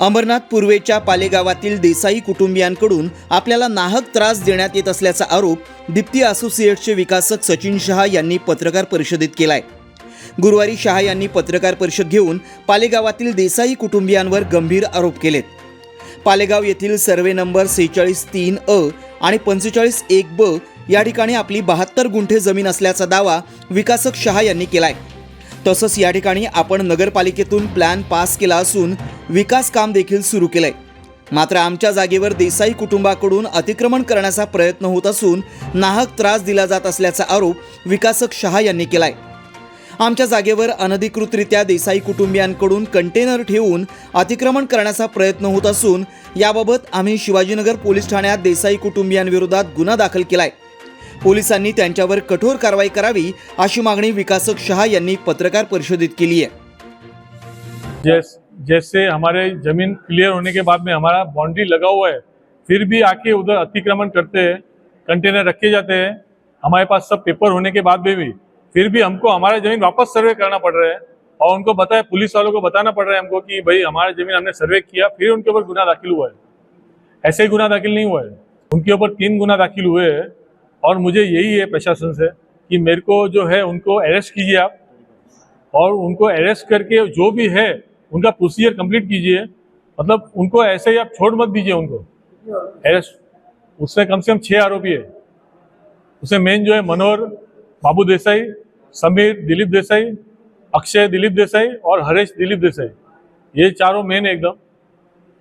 अमरनाथ पूर्वेच्या पालेगावातील देसाई कुटुंबियांकडून आपल्याला नाहक त्रास देण्यात येत असल्याचा आरोप दीप्ती असोसिएट्सचे विकासक सचिन शहा यांनी पत्रकार परिषदेत केलाय. गुरुवारी शहा यांनी पत्रकार परिषद घेऊन पालेगावातील देसाई कुटुंबियांवर गंभीर आरोप केलेत. पालेगाव येथील सर्वे नंबर सेहेचाळीस तीन अ आणि पंचेचाळीस एक ब या ठिकाणी आपली बहात्तर गुंठे जमीन असल्याचा दावा विकासक शहा यांनी केलाय. तसंच या ठिकाणी आपण नगरपालिकेतून प्लॅन पास केला असून विकास काम देखील सुरू केलंय. मात्र आमच्या जागेवर देसाई कुटुंबाकडून अतिक्रमण करण्याचा प्रयत्न होत असून नाहक त्रास दिला जात असल्याचा आरोप विकासक शहा यांनी केलाय. आमच्या जागेवर अनधिकृतरित्या देसाई कुटुंबियांकडून कंटेनर ठेवून अतिक्रमण करण्याचा प्रयत्न होत असून याबाबत आम्ही शिवाजीनगर पोलीस ठाण्यात देसाई कुटुंबियांविरोधात गुन्हा दाखल केलाय. पोलिसांनी त्यांच्यावर कठोर कारवाई करावी अशी मागणी विकासक शहा यांनी पत्रकार परिषदेत केली जैस, जैसे हमारे ज़मीन क्लियर होने के बाद में हमारा बाउंड्री लगा हुआ है, फिर भी आके उधर अतिक्रमण करते हैं कंटेनर रखे जाते हैं, हमारे पास सब पेपर होने के बाद में भी, फिर भी हमको हमारा ज़मीन वापस सर्वे करना पड़ रहा है, और उनको बताया, पुलिस वालों को बताना पड़ रहा है हमको कि भाई हमारा ज़मीन हमने सर्वे किया, फिर उनके ऊपर गुना दाखिल हुआ है। ऐसे ही गुना दाखिल नहीं हुआ है। उनके ऊपर तीन गुना दाखिल हुए हैं। और मुझे यही है प्रशासन से कि मेरे को जो है उनको अरेस्ट कीजिए आप। और उनको अरेस्ट करके जो भी है, उनका प्रोसीजर कंप्लीट कीजिए। मतलब उनको ऐसे ही आप छोड़ मत दीजिए उनको। अरेस्ट उसमें कम से कम छः आरोपी है। उसमें मेन जो है मनोहर, बाबू देसाई, समीर, दिलीप देसाई, अक्षय, दिलीप देसाई और हरेश, दिलीप देसाई। ये चारों मेन एकदम।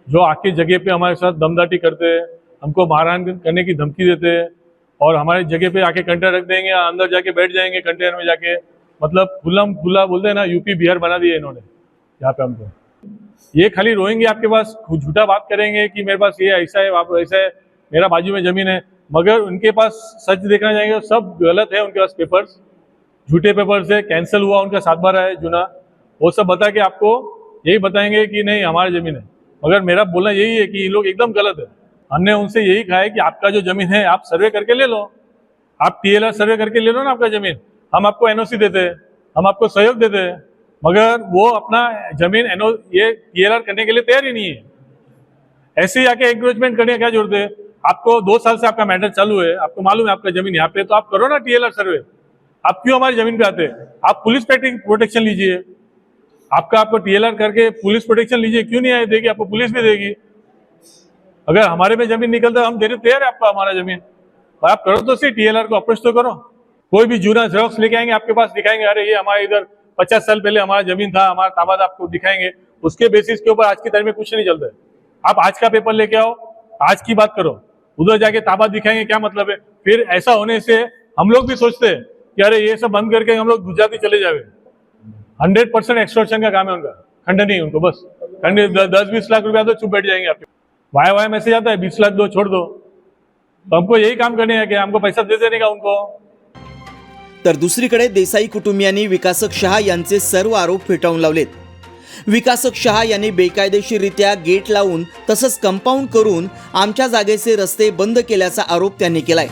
जो आके जगह पे हमारे साथ दमदाटी करते हैं, हमको मारहान करने की धमकी देते हैं। और हमारे जगह पे आके कंटेनर रख देंगे, अंदर जाके बैठ जाएँगे कंटेनर में जाके। मतलब खुल्लम खुला बोलते हैं ना, यूपी बिहार बना दिया इन्होंने, यहाँ पे हमको। ये खाली रोएँगे आपके पास झूठा बात करेंगे कि मेरे पास ये ऐसा है आप ऐसा है, मेरा बाजू में ज़मीन है, मगर उनके पास सच देखना जाएँगे सब गलत है उनके पास पेपर्स झूठे पेपर्स है कैंसिल हुआ उनका सात बार है जुना वो सब बता के आपको यही बताएँगे कि नहीं, हमारी ज़मीन है। मगर मेरा बोलना यही है कि ये लोग एकदम गलत है। हमने उनसे यही कहा है कि आपका जो ज़मीन है, आप सर्वे करके ले लो। आप टीएलआर सर्वे करके ले लो ना आपका ज़मीन। हम आपको एनओसी देते हम आपको सहयोग देते हैं, मगर वो अपना ज़मीन एनओ ये टीएलआर करने के लिए तैयार ही नहीं है। ऐसे ही आके एंक्रोचमेंट करने क्या ज़रूरत है? आपको दो साल से आपका मैटर चालू है, आपको मालूम है आपका ज़मीन यहाँ पे तो आप करो ना टीएलआर सर्वे। आप क्यों हमारी ज़मीन पे आते आप पुलिस प्रोटेक्शन लीजिए। आपका आपको टीएलआर करके पुलिस प्रोटेक्शन लीजिए, क्यों नहीं आए? देगी आपको पुलिस भी देगी। अगर हमारे में ज़मीन निकलता है, हम देने तैयार है आपका, हमारा ज़मीन। आप करो तो सही टीएलआर को अप्रोच तो करो। कोई भी जूना जेरोक्स लेके आएँगे, आपके पास दिखाएँगे, अरे ये हमारे इधर पचास साल पहले हमारा ज़मीन था, हमारा ताबाद आपको दिखाएँगे। उसके बेसिस के ऊपर आज की तारीख में कुछ नहीं चलता है। आप आज का पेपर लेके आओ, आज की बात करो। उधर जाके ताबाद दिखाएँगे, क्या मतलब है? फिर ऐसा होने से हम लोग भी सोचते हैं कि अरे ये सब बंद करके हम लोग गुजराती चले जाए हंड्रेड परसेंट एक्सटोर्शन का काम है उनका। खंडन नहीं उनको, बस। खंडन द- दस बीस लाख रुपया तो चुप बैठ जाएँगे आपके वाया वाया मैसेज आता है बीस लाख दो छोड़ दो. तो हमको यही काम करने है कि हमको पैसा दे देने का उनको. तर दुसरीकडे देसाई कुटुंबियांनी विकासक शहा यांचे सर्व आरोप फेटाळून लावलेत. विकासक शहा यांनी बेकायदेशीररित्या गेट लावून तसंच कंपाऊंड करून आमच्या जागेचे रस्ते बंद केल्याचा आरोप त्यांनी केलाय.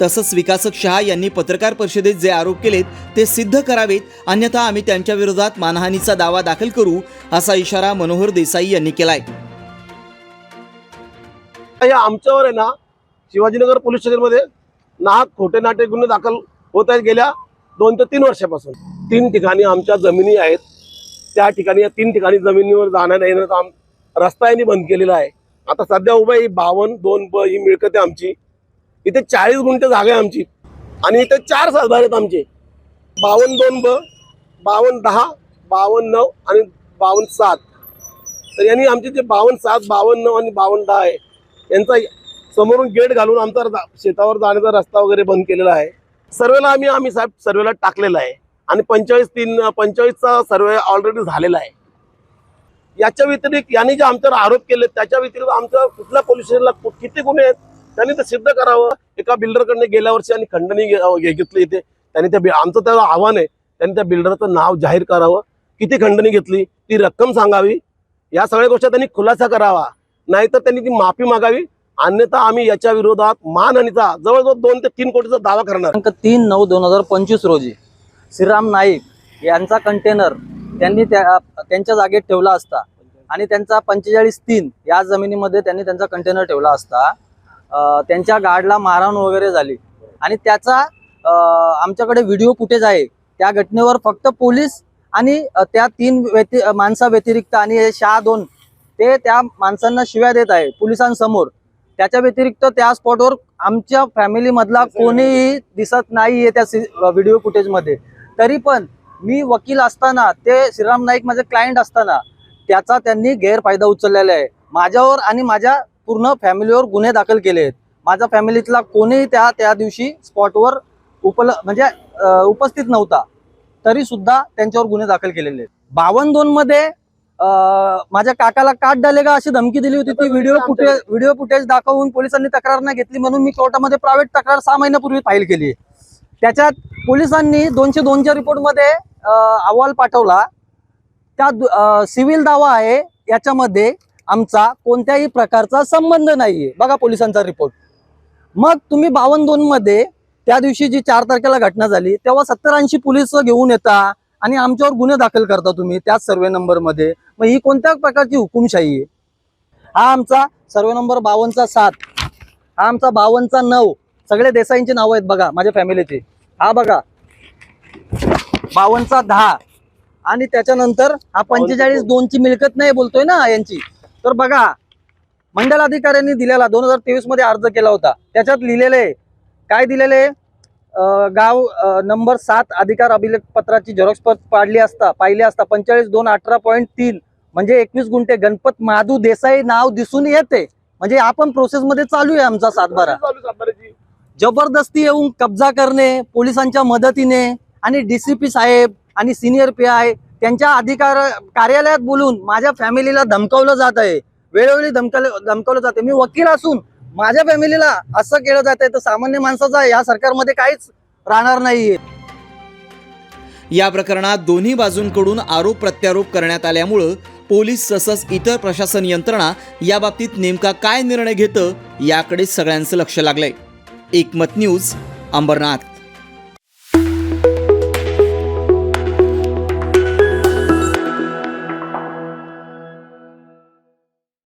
तसंच विकासक शहा यांनी पत्रकार परिषदेत जे आरोप केलेत ते सिद्ध करावेत अन्यथा आम्ही त्यांच्या विरोधात मानहानीचा दावा दाखल करू असा इशारा मनोहर देसाई यांनी केलाय. हे आमच्यावर आहे ना शिवाजीनगर पोलीस स्टेशनमध्ये नाहक खोटे नाटे गुन्हे दाखल होत आहेत गेल्या दोन ते तीन वर्षापासून. तीन ठिकाणी आमच्या जमिनी आहेत. त्या ठिकाणी या तीन ठिकाणी जमिनीवर जाण्याचा येण्याचा आम रस्ता यांनी बंद केलेला आहे. आता सध्या उभं ही बावन्न दोन ब ही मिळकत आहे आमची. इथे चाळीस गुंठे जागा आहे आमची. आणि इथे चार सातबार आहेत आमचे. बावन्न दोन ब बावन्न दहा बावन्न नऊ आणि बावन्न सात. तर यांनी आमचे जे बावन्न सात बावन्न नऊ आणि बावन्न दहा आहे यांचा समोरून गेट घालून आमचा शेतावर जाण्याचा रस्ता वगैरे बंद केलेला आहे. सर्वेला आम्ही आम्ही साहेब सर्वेला टाकलेला आहे. आणि पंचेचाळीस तीन पंचेचाळीसचा सर्वे ऑलरेडी झालेला आहे. याच्या व्यतिरिक्त यांनी जे आमच्यावर आरोप केले त्याच्या व्यतिरिक्त आमच्या कुठल्या पोलीस स्टेशनला किती गुन्हे आहेत त्यांनी ते सिद्ध करावं. एका बिल्डरकडनं गेल्या वर्षी आणि खंडणी घेतली इथे. त्यांनी त्या आमचं त्याला आव्हान आहे त्यांनी त्या बिल्डरचं नाव जाहीर करावं. किती खंडणी घेतली ती रक्कम सांगावी. या सगळ्या गोष्टी त्यांनी खुलासा करावा. नाहीतर त्यांनी ती माफी मागावी. अन्यथा आम्ही याच्या विरोधात मानहानीचा जवळजवळ दोन ते तीन कोटीचा दावा करणार. तीन नऊ दोन हजार पंचवीस रोजी श्रीराम नाईक यांचा कंटेनर त्यांनी त्यांच्या जागेत ठेवला असता आणि त्यांचा पंचेचाळीस तीन या जमिनीमध्ये त्यांनी त्यांचा कंटेनर ठेवला असता त्यांच्या गाडला मारहाण वगैरे झाली. आणि त्याचा आमच्याकडे व्हिडिओ फुटेज आहे. त्या घटनेवर फक्त पोलीस आणि त्या तीन व्यति माणसा व्यतिरिक्त आणि हे शहा दोन ते त्या माणसांना शिव्या देत आहे पोलिसांसमोर. त्याच्या व्यतिरिक्त त्या स्पॉटवर आमच्या फॅमिलीमधला कोणीही दिसत नाहीये त्या व्हिडिओ फुटेजमध्ये तरी पण मी वकील असताना ते श्रीराम नाईक माझे क्लायंट असताना त्याचा त्यांनी गैरफायदा उचललेला आहे. माझ्यावर आणि माझ्या पूर्ण फॅमिलीवर गुन्हे दाखल केले आहेत. माझ्या फॅमिलीतला कोणीही त्या त्या दिवशी स्पॉटवर उपल म्हणजे उपस्थित नव्हता. तरी सुद्धा त्यांच्यावर गुन्हे दाखल केलेले आहेत. बावन्न दोन मध्ये अं, माझ्या काकाला काट डालेगा अशी धमकी दिली होती. ती व्हिडिओ फुटेज व्हिडिओ फुटेज दाखवून पोलिसांनी तक्रार नाही घेतली म्हणून मी कोर्टामध्ये प्रायव्हेट तक्रार सहा महिन्यापूर्वी फाईल केली. त्याच्यात पोलिसांनी दोनशे दोनच्या रिपोर्टमध्ये अहवाल पाठवला. त्या सिव्हिल दावा आहे याच्यामध्ये आमचा कोणत्याही प्रकारचा संबंध नाहीये. बघा पोलिसांचा रिपोर्ट मग तुम्ही बावन्न दोन मध्ये त्या दिवशी जी चार तारखेला घटना झाली तेव्हा सत्तर ऐंशी पोलीस घेऊन येता. आणि आमच्यावर गुन्हे दाखल करता तुम्ही त्याच सर्वे नंबरमध्ये. मग ही कोणत्या प्रकारची हुकुमशाही आहे? हा आमचा सर्वे नंबर बावनचा सात. हा आमचा बावनचा नऊ. सगळे देसाईंची नावं आहेत बघा माझ्या फॅमिलीचे हा बघा. बावनचा दहा. आणि त्याच्यानंतर हा पंचेचाळीस दोनची मिळकत नाही बोलतोय ना यांची. तर बघा मंडल अधिकाऱ्यांनी दिलेला दोन हजार तेवीसमध्ये अर्ज केला होता. त्याच्यात लिहिलेले काय दिलेले आहे? गाव नंबर सात अधिकार अभिलेख पत्राची झेरॉक्स पत पाडली असता पाहिली असता पंचेचाळीस दोन अठरा पॉईंट तीन म्हणजे एकवीस गुंठे गणपत माधू देसाई नाव दिसून येते. म्हणजे आपण प्रोसेस मध्ये चालू आहे आमचा सातबारा. जबरदस्ती येऊन कब्जा करणे पोलिसांच्या मदतीने आणि डीसीपी साहेब आणि सिनियर पी आय त्यांच्या अधिकार कार्यालयात बोलून माझ्या फॅमिलीला धमकावलं जात आहे. वेळोवेळी धमकावलं धमकावलं जाते. मी वकील असून माझ्या फॅमिलीला असं केलं जात आहे तर सामान्य माणसाचा या सरकारमध्ये काहीच राहणार नाहीये. या प्रकरणात दोन्ही बाजूंकडून आरोप प्रत्यारोप करण्यात आल्यामुळं पोलीस तसंच इतर प्रशासन यंत्रणा याबाबतीत नेमका काय निर्णय घेतं याकडे सगळ्यांचं लक्ष लागलंय. एकमत न्यूज अंबरनाथ.